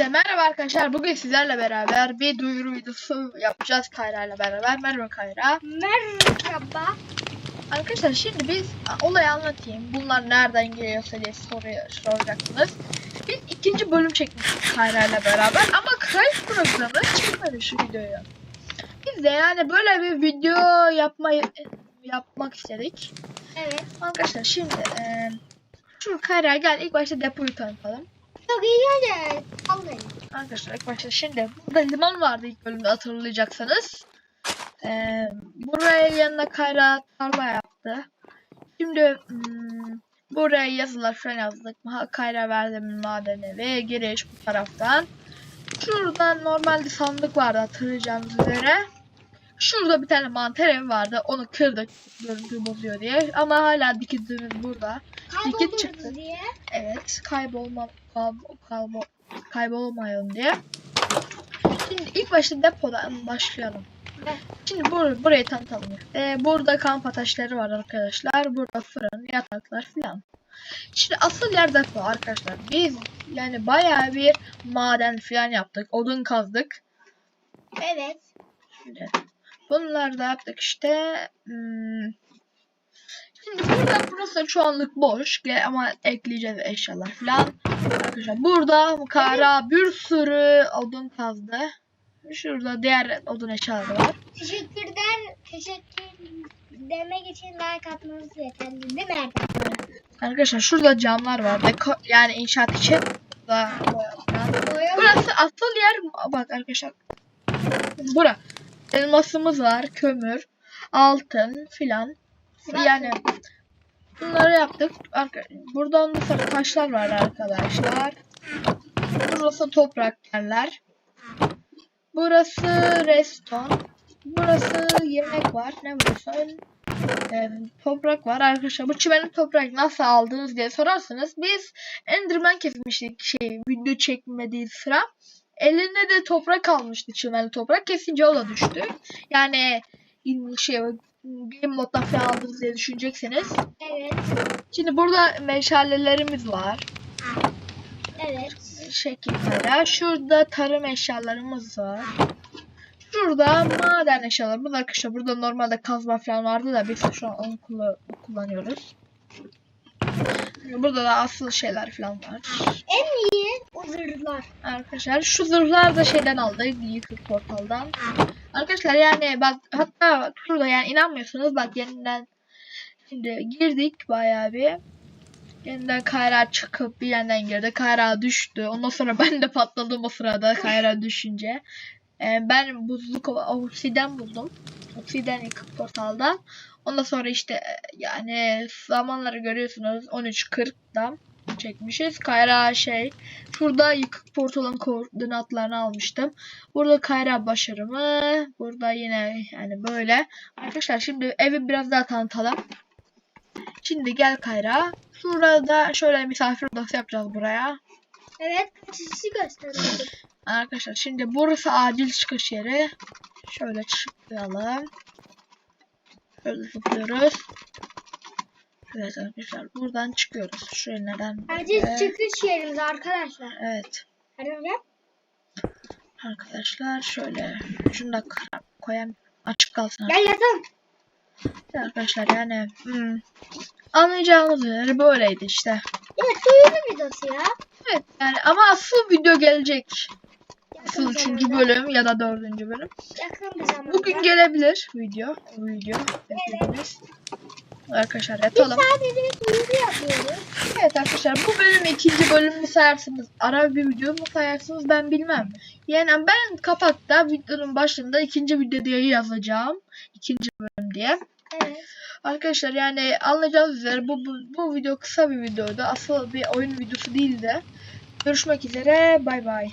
Hepinize merhaba arkadaşlar. Bugün sizlerle beraber bir duyuru videosu yapacağız Kayra ile beraber. Merhaba Kayra. Merhaba. Arkadaşlar şimdi biz olayı anlatayım. Bunlar nereden geliyorsa diye soruyor, soracaksınız. Biz ikinci bölüm çekmiştik Kayra ile beraber ama kayıt programı çekmedi şu videoyu. Biz de yani böyle bir video yapmayı yapmak istedik. Evet. Arkadaşlar şimdi eee şu Kayra gel ilk başta depoyu tanıtalım. Çok iyi geldi. Vallahi. Arkadaşlar ilk başta şimdi burada limon vardı ilk bölümde hatırlayacaksanız. Ee, buraya yanına kayra tarla yaptı. Şimdi hmm, buraya yazılar falan yazdık. Kayra verdim madeni ve giriş bu taraftan. Şuradan normalde sandık vardı hatırlayacağınız üzere. Şurada bir tane mantar evi vardı. Onu kırdık görüntü bozuyor diye. Ama hala dikizimiz burada. Kayboldunuz çıktı. diye. Evet, kaybolma kaybol, kaybol, kaybolmayalım diye. Şimdi ilk başta depodan başlayalım. Şimdi bur burayı tanıtalım. Ee, burada kamp ateşleri var arkadaşlar. Burada fırın, yataklar filan. Şimdi asıl yer depo arkadaşlar. Biz yani bayağı bir maden filan yaptık. Odun kazdık. Evet. Şimdi bunları da yaptık işte. Hmm. Şimdi burada burası şu anlık boş ama ekleyeceğiz eşyalar falan. Arkadaşlar burada Kara bir sürü odun kazdı. Şurada diğer odun eşyaları var. Teşekkürden teşekkür demek için like atmanız yeterli değil mi arkadaşlar? Arkadaşlar şurada camlar var. Deko yani inşaat için. Boya- Burası asıl yer. Bak arkadaşlar. Bura. Elmasımız var. Kömür. Altın filan. Yani bunları yaptık. Arka, burada ondan sonra taşlar var arkadaşlar. Burası toprak yerler. Burası reston. Burası yemek var. Ne burası? Ee, toprak var arkadaşlar. Bu çimenin toprak nasıl aldınız diye sorarsanız biz Enderman kesmiştik şey video çekmediği sıra. Elinde de toprak almıştı çimenli toprak. Kesince o da düştü. Yani şey game moddan falan aldınız diye düşüneceksiniz. Evet. Şimdi burada meşalelerimiz var. Evet. Şekilde. Şurada tarım eşyalarımız var. Şurada maden eşyaları. Bu da arkadaşlar burada normalde kazma falan vardı da biz şu an onu kullan- kullanıyoruz. Burada da asıl şeyler falan var. En iyi o zırhlar. Arkadaşlar şu zırhlar da şeyden aldık. Yıkık portaldan. Arkadaşlar yani bak hatta şurada yani inanmıyorsunuz bak yeniden şimdi girdik bayağı bir. Yeniden Kayra çıkıp bir yandan girdi. Kayra düştü. Ondan sonra ben de patladım o sırada Kayra düşünce. Ee, ben buzluk obsiden buldum. Obsiden yıkık portaldan. Ondan sonra işte e, yani zamanları görüyorsunuz 13.40'da çekmişiz. Kayra şey şurada yıkık portalın koordinatlarını almıştım. Burada Kayra başarımı. Burada yine yani böyle. Arkadaşlar şimdi evi biraz daha tanıtalım. Şimdi gel Kayra. Şurada şöyle misafir odası yapacağız buraya. Evet. Kaçışı gösteriyorum. Arkadaşlar şimdi burası acil çıkış yeri. Şöyle çıklayalım. Şöyle zıplıyoruz. Evet arkadaşlar buradan çıkıyoruz. Şöyle neden? Acil böyle? çıkış yerimiz arkadaşlar. Evet. Hadi gel. Arkadaşlar şöyle şunu da koyayım açık kalsın. Gel yatalım. Arkadaşlar yani hmm, anlayacağınız üzere böyleydi işte. Evet duyuru videosu ya. Evet yani ama asıl video gelecek. Yakın Asıl üçüncü zamanda. bölüm ya da dördüncü bölüm. Yakın bir zamanda. Bugün gelebilir video. Video. beklediğiniz. Arkadaşlar Biz yatalım. sadece duyuru yapıyoruz. Evet arkadaşlar bu bölüm ikinci bölüm mü sayarsınız? Ara bir video mu sayarsınız ben bilmem. Yani ben kapakta videonun başında ikinci video diye yazacağım. İkinci bölüm diye. Evet. Arkadaşlar yani anlayacağınız üzere bu, bu, bu video kısa bir videoydu. Asıl bir oyun videosu değildi. Görüşmek üzere. Bay bay.